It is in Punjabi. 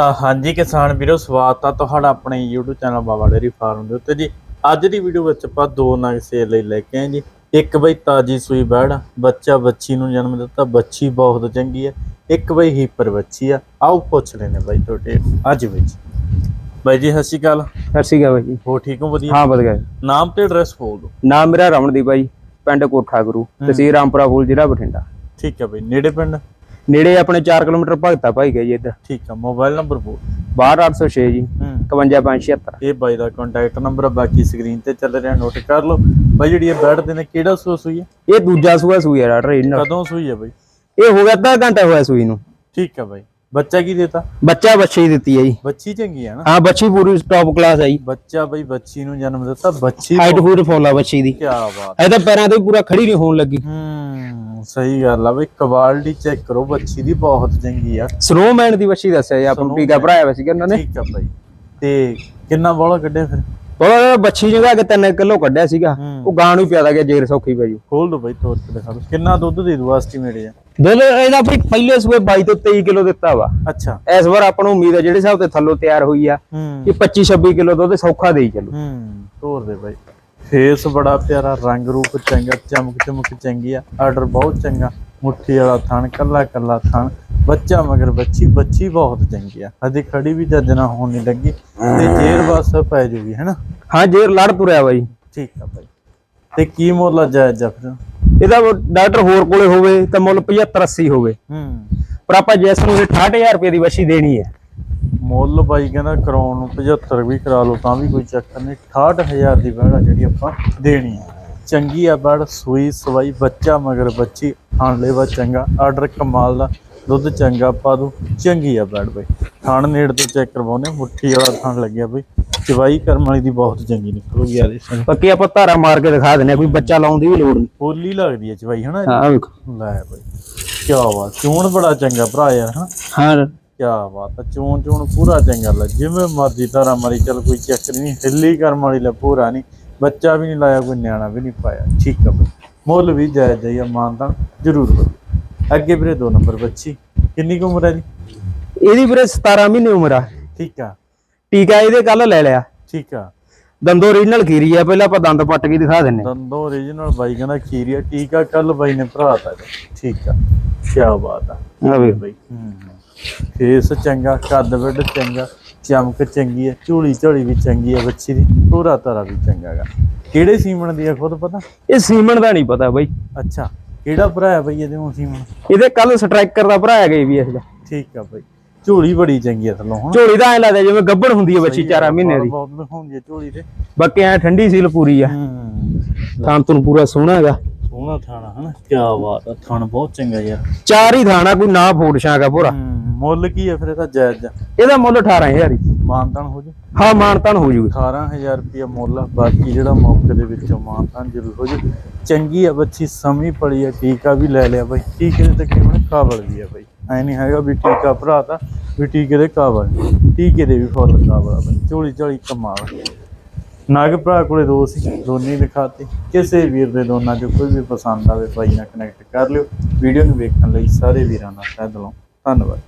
ਹਾਂਜੀ ਕਿਸਾਨ ਵੀਰੋ ਸਵਾਗਤ ਆ ਤੁਹਾਡਾ ਆਪਣੇ YouTube channel Baba dairy farm ਦੇ ਉੱਤੇ ਜੀ। ਅੱਜ ਦੀ ਵੀਡੀਓ ਵਿੱਚ ਆਪਾਂ ਦੋ ਨਗ ਸੇਲ ਲਈ ਲੈ ਕੇ ਆਏ ਜੀ। ਇੱਕ ਬਈ ਤਾਜੀ ਸੂਈ ਬੈੜ ਆ, ਬੱਚਾ ਬੱਚੀ ਨੂੰ ਜਨਮ ਦਿੱਤਾ ਬੱਚੀ ਬਹੁਤ ਚੰਗੀ ਹੈ ਇੱਕ ਬਈ ਹੀਪਰ ਬੱਚੀ ਆ। ਆਓ ਪੁੱਛ ਲੈਨੇ ਬਾਈ ਤੁਹਾਡੇ ਅੱਜ ਵਿੱਚ ਬਾਈ ਜੀ ਸਤਿ ਸ਼੍ਰੀ ਅਕਾਲ। ਸਤਿ ਸ਼੍ਰੀ ਅਕਾਲ ਜੀ। ਹੋ ਠੀਕ ਹੋ ਵਧੀਆ? ਹਾਂ ਵਧੀਆ। ਨਾਮ ਤੇ ਐਡਰੈਸ ਬੋਲ ਦਿਓ। ਨਾਮ ਮੇਰਾ ਰਮਨਦੀਪ ਆ ਜੀ ਪਿੰਡ ਕੋਠਾ ਗੁਰੂ ਤਹਿਸੀਲ ਰਾਮਪੁਰਾ ਫੂਲ ਜ਼ਿਲ੍ਹਾ ਬਠਿੰਡਾ। ਠੀਕ ਹੈ ਬਈ ਨੇੜੇ ਪਿੰਡ? ਨੇੜੇ ਆਪਣੇ 4 ਕਿਲੋਮੀਟਰ ਭਗਤਾ ਭਾਈ ਗਏ ਜੀ ਇੱਧਰ। ਠੀਕ ਹੈ ਮੋਬਾਈਲ ਨੰਬਰ ਬੋਲ। 62806 ਜੀ ਹੂੰ। 51576 ਇਹ ਬਾਈ ਦਾ ਕੰਟੈਕਟ ਨੰਬਰ ਆ ਬਾਕੀ ਸਕਰੀਨ ਤੇ ਚੱਲ ਰਿਹਾ ਨੋਟ ਕਰ ਲਓ। ਬਾਈ ਜਿਹੜੀ ਇਹ ਬੈਡ ਦੇ ਨੇ ਕਿਹੜਾ ਸੂਆ ਸੂਈ ਹੈ ਇਹ ਦੂਜਾ ਸੂਆ ਸੂਈ ਆ ਡਾਕਟਰ ਇਹਨਾਂ ਕਦੋਂ ਸੂਈ ਹੈ ਬਾਈ? ਇਹ ਹੋ ਗਿਆ ਅੱਧਾ ਘੰਟਾ ਹੋਇਆ ਸੂਈ ਨੂੰ। ਠੀਕ ਹੈ ਬਾਈ। ਬੱਚਾ ਕੀ ਦੇਤਾ? ਬੱਚਾ ਬੱਚੀ ਦਿੱਤੀ ਹੈ ਜੀ। ਬੱਚੀ ਚੰਗੀ ਹੈ ਨਾ? ਹਾਂ ਬੱਚੀ ਪੂਰੀ ਟੌਪ ਕਲਾਸ ਆ ਜੀ। ਬੱਚਾ ਬਈ ਬੱਚੀ ਨੂੰ ਜਨਮ ਦਿੱਤਾ ਬੱਚੀ ਹਾਈਟ ਹੂਟ ਫੁੱਲ ਆ ਬੱਚੀ ਦੀ। ਕੀ ਬਾਤ। ਇਹ ਤਾਂ ਪੈਰਾਂ ਤੇ ਪੂਰਾ ਖੜੀ ਨਹੀਂ ਹੋਣ ਲੱਗੀ। ਹੂੰ। ਸਹੀ ਗੱਲ ਆ ਬਈ ਕੁਆਲਿਟੀ ਚੈੱਕ ਕਰੋ ਬੱਚੀ ਦੀ ਬਹੁਤ ਚੰਗੀ ਆ। ਸਨੋਮੈਨ ਦੀ ਬੱਚੀ ਦੱਸਿਆ ਜੀ ਆਪਾਂ ਨੂੰ ਟੀਕਾ ਭਰਾਇਆ ਹੋਇਆ ਸੀਗਾ ਉਹਨਾਂ ਨੇ। ਠੀਕ ਆ ਬਾਈ ਤੇ ਕਿੰਨਾ ਬੋਲਾ ਕੱਢਿਆ ਫਿਰ? ਉਹ ਬੱਚੀ ਜਗਾ ਕੇ 3 ਕਿਲੋ ਕੱਢਿਆ ਸੀਗਾ। ਉਹ ਗਾਂ ਨੂੰ ਪਿਆਦਾ ਗਿਆ ਜੇਰ ਸੌਖੀ ਪਈ ਖੋਲ ਦੋ ਬਾਈ ਕੇ ਦਿਖਾ ਦੋ। ਕਿੰਨਾ ਦੁੱਧ ਦੇ ਦੂ ਐਸਟੀਮੇਟ ਆ ਦੁੱਧ ਇਹਦਾ ਵੀ ਪਹਿਲੇ ਸੂਏ 22 ਤੋਂ 23 ਕਿਲੋ ਦਿੱਤਾ ਵਾ। ਅੱਛਾ। ਇਸ ਵਾਰ ਆਪਾਂ ਨੂੰ ਉਮੀਦ ਹੈ ਜਿਹੜੇ ਹਿਸਾਬ ਤੇ ਥੱਲੋਂ ਤਿਆਰ ਹੋਈ ਆ ਕਿ 25 26 ਕਿਲੋ ਦੁੱਧ ਸੌਖਾ ਦੇਈ ਚੱਲੂ। ਹੂੰ ਤੋੜ ਦੇ ਬਾਈ ਫੇਸ ਬੜਾ ਪਿਆਰਾ ਰੰਗ ਰੂਪ ਚੰਗਾ ਚਮਕ ਚਮਕ ਚੰਗੀ ਆ। ਆਰਡਰ ਬਹੁਤ ਚੰਗਾ। ਮੁੱਠੀ ਵਾਲਾ ਥਣ ਕੱਲਾ ਕੱਲਾ ਥਣ। ਬੱਚਾ ਮਗਰ ਬੱਚੀ ਬੱਚੀ ਬਹੁਤ ਚੰਗੀ ਆ। ਹਜੇ ਖੜੀ ਵੀ ਜੱਜ ਨਾ ਹੋਣ ਨਹੀਂ ਲੱਗੀ। ਤੇ ਜੇਰ ਬਸ ਪੈ ਜੂਗੀ ਹੈਨਾ? ਹਾਂ ਜੇਰ ਲੜ ਤੁਰਿਆ ਵਾ ਜੀ ਠੀਕ ਆ ਬਾਈ। ਤੇ ਕੀ ਮੁੱਲ ਜਾਇਜ਼ ਆ ਫਿਰ? ਇਹਦਾ ਡਾਕਟਰ ਹੋਰ ਕੋਲੇ ਹੋਵੇ ਤਾਂ ਮੁੱਲ 75 80 ਹੋਵੇ। ਹੂੰ। ਪਰ ਆਪਾਂ ਜਿਸ ਨੂੰ ਇਹ 68000 ਰੁਪਏ ਦੀ ਵਸ਼ੀ ਦੇਣੀ ਹੈ। ਮੁੱਲ ਬਾਈ ਕਹਿੰਦਾ ਕਰਾਉਣ ਨੂੰ 75 ਵੀ ਕਰਾ ਲਓ ਤਾਂ ਵੀ ਕੋਈ ਚੱਕਰ ਨਹੀਂ। 68000 ਦੀ ਬੈੜ ਆ ਜਿਹੜੀ ਆਪਾਂ ਦੇਣੀ ਆ। ਚੰਗੀ ਆ ਬੈੜ ਸੂਈ ਸਵਾਈ ਬੱਚਾ ਮਗਰ ਬੱਚੀ ਖਾਣ ਲੈਵਾ ਚੰਗਾ। ਆਰਡਰ ਕਮਾਲ ਦਾ ਦੁੱਧ ਚੰਗਾ ਪਾ ਦੋ ਚੰਗੀ ਆ ਬੈੜ ਬਾਈ। ਖਾਣ ਨੇੜ ਤੋਂ ਚੈੱਕ ਕਰਵਾਉਨੇ ਮੁੱਠੀ ਵਾਲਾ ਖਾਣ ਲੱਗਿਆ ਬਈ। ਚਵਾਈ ਕਰਮ ਵਾਲੀ ਦੀ ਬਹੁਤ ਚੰਗੀ ਨਿਕਲੂਗੀ ਯਾਰ ਇਸ ਬਾਕੀ ਆਪਾਂ ਧਾਰਾ ਮਾਰ ਕੇ ਦਿਖਾ ਦਿੰਨੇ ਕੋਈ ਬੱਚਾ ਲਾਉਣ ਦੀ ਵੀ ਲੋੜ ਨਹੀਂ। ਹੋਲੀ ਲੱਗਦੀ ਹੈ ਚਵਾਈ ਹਨਾ? ਹਾਂ ਵੇਖੋ। ਲੈ ਬਾਈ ਕੀ ਬਾਤ ਚੋਣ ਬੜਾ ਚੰਗਾ ਭਰਾ ਯਾਰ ਹਨਾ? ਹਾਂ। ਕਿਆ ਬਾਤ ਆ ਚੋਣ ਚੋਣ ਪੂਰਾ ਚੰਗਾ ਲੱਗ। ਜਿਵੇਂ ਮਰਜ਼ੀ ਤਾਰਾ ਮਾਰੀ ਚਲ ਕੋਈ ਚੱਕਰ ਨਹੀਂ ਹਿੱਲੀ ਕਰਮ ਵਾਲੀ ਲੈ ਪੂਰਾ ਨਹੀਂ। ਬੱਚਾ ਵੀ ਨਹੀਂ ਲਾਇਆ ਕੋਈ ਨਿਆਣਾ ਵੀ ਨਹੀਂ ਪਾਇਆ। ਠੀਕ ਆ ਬਈ। ਮੁੱਲ ਵੀ ਜਾਇਜ਼ ਜਾਈ ਮਾਨਤਾ ਜ਼ਰੂਰ ਕਰੋ। ਅੱਗੇ ਵੀਰੇ ਦੋ ਨੰਬਰ ਬੱਚੀ। ਕਿੰਨੀ ਕੁ ਉਮਰ ਹੈ ਜੀ? ਇਹਦੀ ਵੀਰੇ 17 ਮਹੀਨੇ ਉਮਰ ਆ। ਠੀਕ ਆ। ਟੀਕਾ ਇਹਦੇ ਕੱਲ ਲੈ ਲਿਆ। ਠੀਕ ਆ। ਦੰਦੋ ਓਰੀਜਨਲ ਖੀਰੀ ਆ ਪਹਿਲਾਂ ਆਪਾਂ ਦੰਦ ਪੱਟ ਕੇ ਦਿਖਾ ਦਿੰਨੇ ਦੰਦੋ ਓਰੀਜਨਲ ਬਾਈ ਕਹਿੰਦਾ ਖੀਰੀਆ ਟੀਕਾ ਕੱਲ ਬਾਈ ਨੇ ਭਰਾ ਤਾ ਠੀਕ ਆ। ਕਿਆ ਬਾਤ ਆ। ਆ ਵੇਖ ਬਈ। ਫੇਸ ਚੰਗਾ ਕੱਦ ਵੱਡ ਚੰਗਾ ਚਮਕ ਚੰਗੀ ਹੈ ਝੋਲੀ ਝੋਲੀ ਵੀ ਚੰਗੀ ਹੈ ਬੱਚੀ ਦੀ ਪੂਰਾ ਤਰਾ ਵੀ ਚੰਗਾ ਗਾ ਕਿਹੜੇ ਸੀਮਣ ਦੀ ਆ ਖੁਦ ਪਤਾ? ਇਹ ਸੀਮਨ ਦਾ ਨਹੀਂ ਪਤਾ ਬਈ। ਅੱਛਾ ਕਿਹੜਾ ਭਰਾ ਹੈ ਬਈ ਇਹਦੇ ਹੁਣ ਸੀਮਣ? ਇਹਦੇ ਕੱਲ ਸਟ੍ਰਾਈਕਰ ਦਾ ਭਰਾ ਹੈਗਾ ਵੀ ਇਸ ਦਾ ਠੀਕ ਆ ਬਈ ਝੋਲੀ ਬੜੀ ਚੰਗੀ ਆ ਥੱਲੋਂ ਹਾਂ। ਝੋਲੀ ਦਾ ਐ ਲੱਗਦਾ ਜਿਵੇਂ ਗੱਬੜ ਹੁੰਦੀ ਹੈ ਬੱਚੀ 4 ਮਹੀਨੇ ਦੀ। ਬਹੁਤ ਦਿਖਾਉਂਦੀ ਹੈ ਝੋਲੀ ਤੇ। ਬਾਕੀ ਐ ਠੰਡੀ ਸੀਲ ਪੂਰੀ ਆ। ਹੂੰ। ਥਾਂ ਤੁਹਾਨੂੰ ਪੂਰਾ ਸੋਹਣਾ ਹੈਗਾ। ਸੋਹਣਾ ਥਾਣਾ ਹਨਾ। ਕੀ ਬਾਤ ਆ ਥਾਣ ਬਹੁਤ ਚੰਗਾ ਯਾਰ। ਚਾਰ ਹੀ ਥਾਣਾ ਕੋਈ ਨਾ ਫੋੜ ਛਾਗਾ ਪੂਰਾ। ਹੂੰ। ਮੁੱਲ ਕੀ ਹੈ ਫਿਰ ਇਹਦਾ ਜਾਇਜ਼? ਆ ਇਹਦਾ ਮੁੱਲ 18000 ਹੀ। ਮਾਨਤਾਨ ਹੋ ਜੂ? ਹਾਂ ਮਾਨਤਾਨ ਹੋ ਜੂਗੀ। 18000 ਰੁਪਏ ਮੁੱਲ ਆ ਬਾਕੀ ਜਿਹੜਾ ਮੌਕੇ ਦੇ ਵਿੱਚੋਂ ਮਾਨਤਾਨ ਜ਼ਰੂਰ ਹੋ ਜੂ। ਚੰਗੀ ਆ ਬੱਚੀ ਸਮੀ ਪੜੀ ਆ ਟੀਕਾ ਵੀ ਲੈ ਲਿਆ ਬਾਈ। ਟੀਕੇ ਦੇ ਤਕਰੀਬਨ ਕਾਬਲ ਵੀ ਆ ਬਾਈ। ਐ ਨਹੀਂ ਹੈਗਾ ਵੀ ਟੀਕਾ ਭਰਾ ਤਾ ਵੀ ਟੀਕੇ ਦੇ ਕਾਬਲ। ਟੀਕੇ ਦੇ ਵੀ ਫੁੱਲ ਕਾਬਲ ਆ ਬਾਈ। ਝੋਲੀ ਝੋਲੀ ਕਮਾਲ ਨਾਗ ਭਰਾ ਕੋਲੇ ਦੋ ਸੀ ਦੋਨੇ ਦਿਖਾਤੇ। ਕਿਸੇ ਵੀਰ ਦੇ ਦੋਨਾਂ ਚੋਂ ਕੋਈ ਵੀ ਪਸੰਦ ਆਵੇ ਬਾਈ ਨਾਲ ਕਨੈਕਟ ਕਰ ਲਿਓ। ਵੀਡੀਓ ਨੂੰ ਵੇਖਣ ਲਈ ਸਾਰੇ ਵੀਰਾਂ ਦਾ ਤਹਿ ਦਿਲੋਂ ধন্যবাদ।